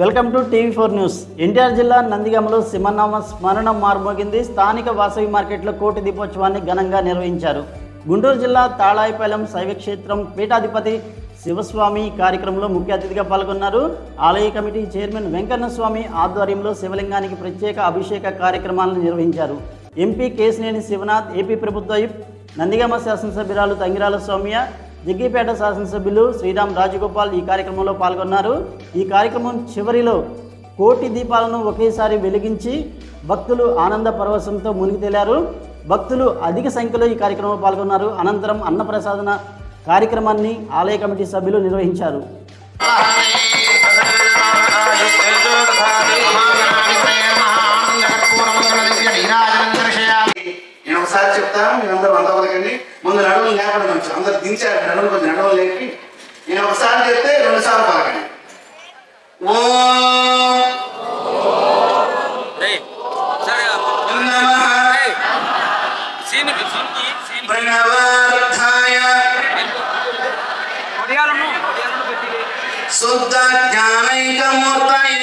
Welcome to TV four news. NTR జిల్లా నందిగామలో సింహనామ స్మరణం మార్మోగింది. స్థానిక వాసవి మార్కెట్లో కోటి దీపోత్సవాన్ని ఘనంగా నిర్వహించారు. గుంటూరు జిల్లా తాళాయిపాలెం శైవక్షేత్రం పీఠాధిపతి శివస్వామి కార్యక్రమంలో ముఖ్య అతిథిగా పాల్గొన్నారు. ఆలయ కమిటీ చైర్మన్ వెంకన్న స్వామి ఆధ్వర్యంలో శివలింగానికి ప్రత్యేక అభిషేక కార్యక్రమాలను నిర్వహించారు. ఎంపీ కేసినేని శివనాథ్ ఏపీ ప్రభుత్వ నందిగామ శాసనసభ్యురాలు తంగిరాల స్వామియ జగ్గిపేట శాసనసభ్యులు శ్రీరామ్ రాజగోపాల్ ఈ కార్యక్రమంలో పాల్గొన్నారు. ఈ కార్యక్రమం చివరిలో కోటి దీపాలను ఒకేసారి వెలిగించి భక్తులు ఆనంద పరవశంతో మునిగి తేలారు. భక్తులు అధిక సంఖ్యలో ఈ కార్యక్రమంలో పాల్గొన్నారు. అనంతరం అన్నప్రసాదన కార్యక్రమాన్ని ఆలయ కమిటీ సభ్యులు నిర్వహించారు. చెప్తాను మీరు అందరూ వంద పలకండి. ముందు నడువులు లేపడం మంచి అందరు దించారు. నడువులు కొంచెం నడువులు లేపి నేను ఒకసారి చెప్తే రెండు సార్లు పలకండి. ఓ. ప్రణవార్థాయ శుద్ధ జ్ఞానైకమూర్తయ.